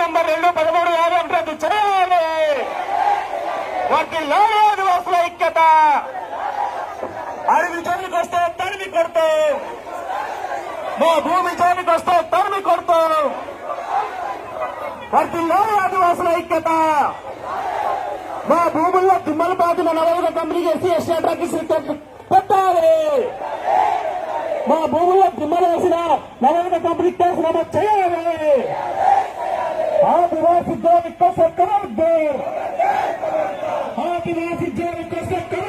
Number రెండు పదమూడు యాభై ఒకటి రద్దు చేయాలి వర్తిల్లాలి ఆదివాసుల ఐక్యత. అడవి జోలికి వస్తే తరిమి కొడతాం. మా భూమి జోలికి వస్తే తరిమి కొడతాం. వర్తిల్లాలి ఆదివాసుల ఐక్యత. మా భూముల్లో దిమ్మలు పాతిన నవలుగా కంపెనీ ఎస్సీ ఎస్టీ అడ్రకి పెట్టాలి. మా భూముల్లో దిమ్మలు వేసిన నవలుగా కంపెనీ కేసు నమోదు చేయాలి. ఆదివాసి జోలి కోసం కరద్దార్ ఆదివాసి జోలి కోసం కరద్దార్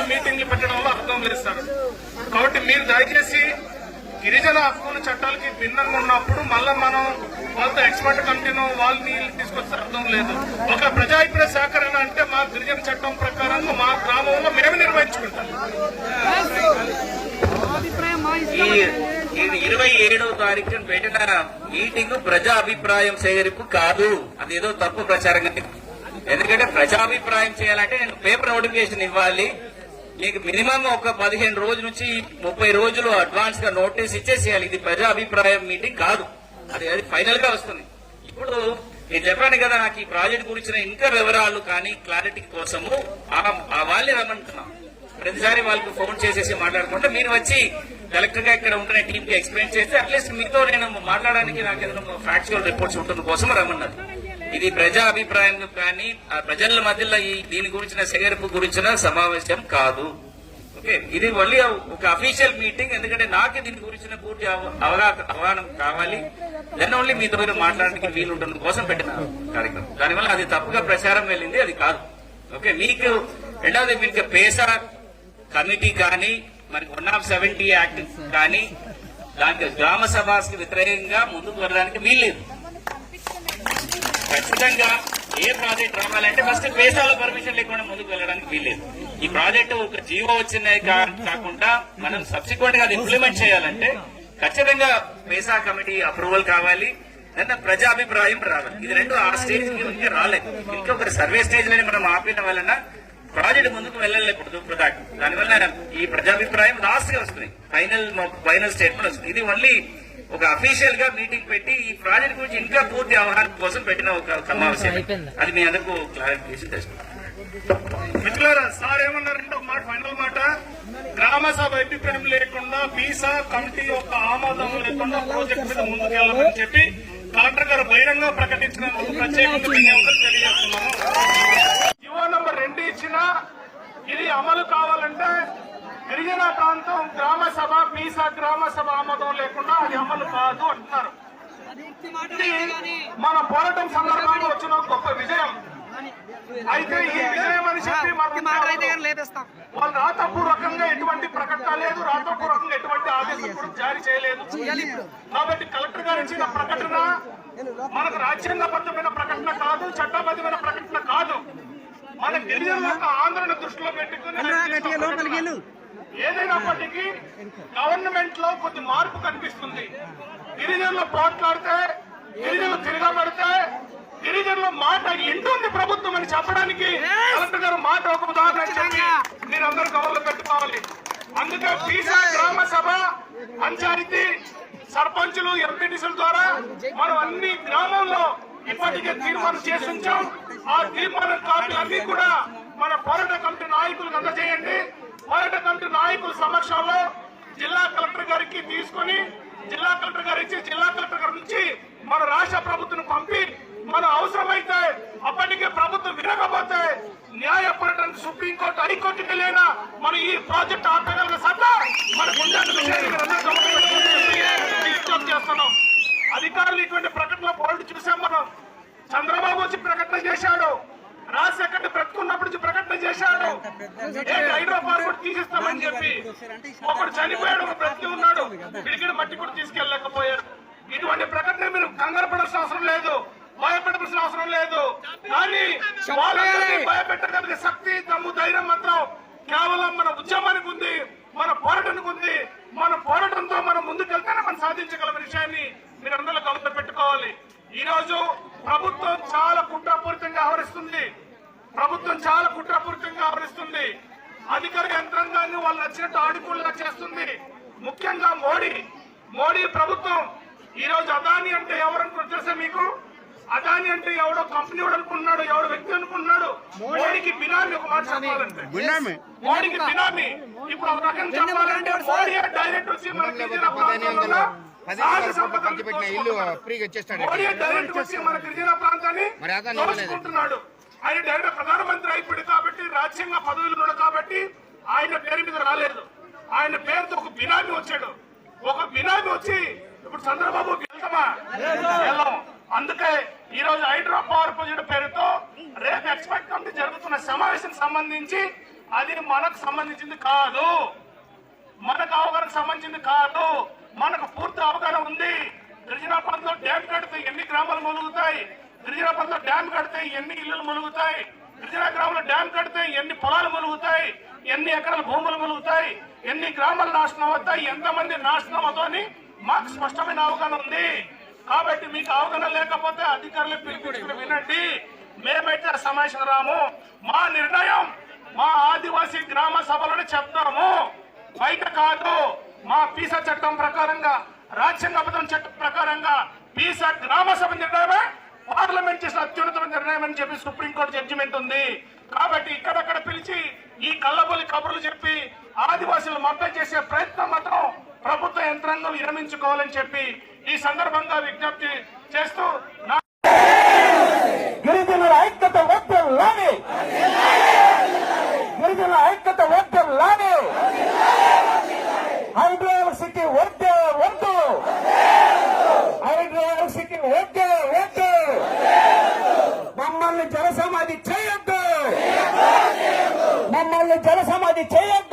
తీసుకొచ్చి మీటింగ్లు పెట్టడంలో అర్థం లేదు కాబట్టి మీరు దయచేసి గిరిజన హక్కుల చట్టాలకి భిన్నంగా ఉన్నప్పుడు మళ్ళీ మనం వాళ్ళతో ఎక్స్పర్ట్ కమిటీను వాళ్ళని తీసుకొస్తే అర్థం లేదు. ఒక ప్రజాభిప్రాయ సేకరణ అంటే మా గిరిజన చట్టం ప్రకారం మా గ్రామంలో మేము నిర్వహించుకుంటాం. ఇది ఇరవై ఏడవ తారీఖున పెట్టిన మీటింగ్ ప్రజా అభిప్రాయం సేకరింపు కాదు. అదేదో తప్పు ప్రచారంగా ఎందుకంటే ప్రజాభిప్రాయం చేయాలంటే నేను పేపర్ నోటిఫికేషన్ ఇవ్వాలి. మీకు మినిమం ఒక పదిహేను రోజుల నుంచి ముప్పై రోజులు అడ్వాన్స్గా నోటీస్ ఇచ్చేసేయాలి. ఇది ప్రజా అభిప్రాయం మీటింగ్ కాదు. అది అది ఫైనల్గా వస్తుంది. ఇప్పుడు నేను చెప్పాను కదా నాకు ఈ ప్రాజెక్ట్ గురించిన ఇంకా వివరాలు కానీ క్లారిటీ కోసము ఆ- ఆ వాళ్ళని రమ్మంటున్నాం. ప్రతిసారి వాళ్ళకి ఫోన్ చేసేసి మాట్లాడుకుంటే మీరు వచ్చి కలెక్టర్గా ఇక్కడ ఉంటున్న టీం కి ఎక్స్ప్లెయిన్ చేస్తే అట్లీస్ట్ మీతో నేను మాట్లాడడానికి నాకు ఏదైనా ఫ్యాక్చువల్ రిపోర్ట్స్ ఉంటుంది కోసం రమ్మన్నారు. ఇది ప్రజా అభిప్రాయం కానీ ఆ ప్రజల మధ్యలో ఈ దీని గురించిన సేకరింపు గురించిన సమావేశం కాదు. ఓకే? ఇది మళ్ళీ ఒక అఫీషియల్ మీటింగ్ ఎందుకంటే నాకు దీని గురించిన పూర్తి అవ- అవగాహన కావాలి. దాన్ని ఓన్లీ మీతో మీరు మాట్లాడడానికి వీలు ఉంటుంది కోసం పెట్టిన కార్యక్రమం. దానివల్ల అది తప్పుగా ప్రచారం వెళ్ళింది అది కాదు. ఓకే? మీకు రెండవది మీకు పేసా కమిటీ కానీ మరి వన్ ఆఫ్ సెవెంటీ యాక్ట్ కానీ దానికి గ్రామ సభకి వ్యతిరేకంగా ముందుకు వెళ్ళడానికి వీల్లేదు. ఖచ్చితంగా ఏ ప్రాజెక్ట్ రావాలంటే ఫస్ట్ పేసాల పర్మిషన్ లేకుండా ముందుకు వెళ్ళడానికి వీల్లేదు. ఈ ప్రాజెక్టు ఒక జీవో వచ్చిందే కాకుండా మనం సబ్సిక్వెంట్గా అది ఇంప్లిమెంట్ చేయాలంటే ఖచ్చితంగా పేసా కమిటీ అప్రూవల్ కావాలి. దాంట్లో ప్రజాభిప్రాయం రావాలి. ఇది రెండు ఆ స్టేజ్కి రాలేదు. ఇంకా ఒక సర్వే స్టేజ్లోనే మనం ఆపిన వలన ప్రాజెక్ట్ ముందుకు వెళ్ళలేకూడదు దానివల్ల ఈ ప్రజాభిప్రాయం లాస్ట్గా వస్తుంది. ఫైనల్ ఫైనల్ స్టేట్మెంట్ వస్తుంది. ఇది ఓన్లీ ఒక అఫీషియల్గా మీటింగ్ పెట్టి ఈ ప్రాజెక్ట్ గురించి ఇంకా పూర్తి అవగాహన కోసం పెట్టిన ఒక సమావేశం. అది మీ అందరికీ క్లారిఫికేషన్ మిత్రులారా సార్ ఏమన్నారంటే ఒక మాట ఫైనల్ మాట. గ్రామ సభ అభిప్రాయం లేకుండా పీసా కమిటీ యొక్క ఆమోదం లేకుండా ప్రాజెక్ట్ మీద ముందుకెళ్ళమని చెప్పి కలెక్టర్ గారు బహిరంగ ప్రకటించినందుకు ప్రత్యేకంగా తెలియజేస్తున్నాము. నంబర్ రెండు ఇచ్చిన ఇది అమలు కావాలంటే గిరిజన ప్రాంతం గ్రామ సభ పీసా గ్రామ సభ ఆమోదం లేకుండా అది అమలు కాదు అంటున్నారు ఇది మన పోరాటం సందర్భంగా వచ్చిన గొప్ప విజయం. అయితే ఈ విజయం అని చెప్పి వాళ్ళు రాతపూర్వకంగా ఎటువంటి ప్రకటన లేదు రాతపూర్వకంగా ఎటువంటి ఆదేశం కూడా జారీ చేయలేదు. కాబట్టి కలెక్టర్ గారు ఇచ్చిన ప్రకటన మనకు రాజ్యాంగబద్ధమైన ప్రకటన కాదు చట్టబద్ధమైన ప్రకటన కాదు. మన గిరిజనుల యొక్క ఆందోళన దృష్టిలో పెట్టుకుని. ఏదైనప్పటికీ గవర్నమెంట్లో కొద్ది మార్పు కనిపిస్తుంది. గిరిజనులు పోట్లాడితే గిరిజనులు తిరగబడితే గిరిజనుల మాట ఇంటుంది ప్రభుత్వం అని చెప్పడానికి కలెక్టర్ గారు మాట ఒక ఉదాహరణ చెప్పి మీరందరూ గవర్నలో పెట్టుకోవాలి. అందుకే పీసా గ్రామ సభ పంచాయతీ సర్పంచులు ఎంపీటీసీల ద్వారా మనం అన్ని గ్రామాల్లో ఇప్పటికే తీర్మానం చేసి ఉంచాం ఆ తీర్మానం కాపీలన్నీ కూడా మన పోరాట కమిటీ నాయకులకు అందజేయండి. పోరాట కమిటీ నాయకుల సమక్షంలో జిల్లా కలెక్టర్ గారికి తీసుకొని జిల్లా కలెక్టర్ గారు ఇచ్చి జిల్లా కలెక్టర్ గారి నుంచి మన రాష్ట్ర ప్రభుత్వం పంపి మన అవసరమైతే అప్పటికే ప్రభుత్వం వినకపోతే న్యాయ పోరాటానికి సుప్రీంకోర్టు హైకోర్టుకి వెళ్ళినా మన ఈ ప్రాజెక్ట్ ఆపగలిగిన సత్తా మనకు విజ్ఞప్తి చేస్తున్నాం. అధికారులు ఇటువంటి ప్రకటనలో పోరాడు చూసాం మనం. చంద్రబాబు వచ్చి ప్రకటన చేశాడు. ప్రకటన చేశాడు. హైదరాబాద్ తీసిస్తామని చెప్పి ఒకడు చనిపోయాడు ఒక బ్రతికి ఉన్నాడు. పిడికిడి మట్టి కూడా తీసుకెళ్ళలేకపోయాడు. ఇటువంటి ప్రకటన మీరు కంగారు పడాల్సిన అవసరం లేదు. భయపెట్టాల్సిన అవసరం లేదు. కానీ వాళ్ళందరినీ భయపెట్టగలిగే శక్తి దమ్ము ధైర్యం మాత్రం కేవలం మన ఉద్యమానికి ఉంది మన పోరాటానికి ఉంది. మన పోరాటంతో మనం ముందుకెళ్తేనే మనం సాధించగల విషయాన్ని మీరు అందరూ గమనించి పెట్టుకోవాలి. ఈ రోజు ప్రభుత్వం చాలా కుట్రపూరితంగా వ్యవహరిస్తుంది. ప్రభుత్వం చాలా కుట్రపూరితంగా వ్యవహరిస్తుంది అధికార యంత్రాంగాన్ని వాళ్ళు నచ్చినట్టు ఆడుకునేలా చేస్తుంది. ముఖ్యంగా మోడీ. మోడీ ప్రభుత్వం ఈ రోజు అదాని అంటే ఎవరనుకున్నా తెలుసా మీకు? అదాని అంటే ఎవడో కంపెనీ అనుకున్నాడు ఎవడో వ్యక్తి అనుకున్నాడు మోడీకి బినామీ ఒక మాట చెప్పాలంటే. మోడీకి బినామీ. ఇప్పుడు ఒక రకం చెప్పాలంటే మోడీ డైరెక్ట్ వచ్చి మన గిరిజన ప్రాంతాల్లో సహజ సంపద పంచిపెట్టిన ఇల్లు ఫ్రీగా వచ్చేస్తాడు మోడీ డైరెక్ట్ వచ్చి మన గిరిజన ప్రాంతాన్ని మరి ఆయన డైరెక్ట్ ప్రధానమంత్రి అయిపోయాడు కాబట్టి రాజ్యాంగ పదవులు ఉన్నాడు కాబట్టి ఆయన పేరు మీద రాలేదు. ఆయన పేరుతో ఒక బినామీ వచ్చాడు. ఒక బినామీ వచ్చి ఇప్పుడు చంద్రబాబు వెళ్తామా వెళ్ళాం అందుకే ఈ రోజు హైడ్రో పవర్ ప్రాజెక్ట్ పేరుతో రేపు ఎక్స్పెక్ట్ కమిటీ జరుగుతున్న సమావేశం సంబంధించి అది మనకు సంబంధించింది కాదు. మనకు అవగాహనకు సంబంధించింది కాదు. మనకు పూర్తి అవగాహన ఉంది. గిరిజన ప్రాంతంలో డ్యామ్ కడితే ఎన్ని గ్రామాలు మొలుగుతాయి? గిరిజన డ్యామ్ కడితే ఎన్ని ఇళ్ళు మునుగుతాయి? గిరిజన గ్రామంలో డ్యామ్ కడితే ఎన్ని పొలాలు మునుగుతాయి? ఎన్ని ఎకరాల భూములు మునుగుతాయి? ఎన్ని గ్రామాలు నాశనం అవుతాయి? ఎంతమంది నాశనం అవుతాయని మాకు స్పష్టమైన అవగాహన ఉంది. కాబట్టి మీకు అవగాహన లేకపోతే అధికారులు పిలిపించుకుని వినండి. మేమైతే ఆ సమావేశం రాము మా నిర్ణయం మా ఆదివాసీ గ్రామ సభలోనే చెప్తాము. బయట కాదు. మా పీసా చట్టం ప్రకారంగా రాజ్యాంగ చట్టం ప్రకారంగా పీసా గ్రామ సభ నిర్ణయమే పార్లమెంట్ చేసిన అత్యున్నత నిర్ణయం అని చెప్పి సుప్రీంకోర్టు జడ్జిమెంట్ ఉంది. కాబట్టి ఇక్కడక్కడ పిలిచి ఈ కళ్ళబొలి కబుర్లు చెప్పి ఆదివాసులు మద్దతు చేసే ప్రయత్నం మాత్రం ప్రభుత్వ యంత్రాంగం విరమించుకోవాలని చెప్పి ఈ సందర్భంగా విజ్ఞప్తి చేస్తూ గిరిజనుల ఐక్యత వద్దలానే గిరిజనుల ఐక్యత వద్దలానే హైడ్రోల్ సిటీ వద్దే వద్దు హైడ్రోల్ సిటీ వద్దే వద్దు the day of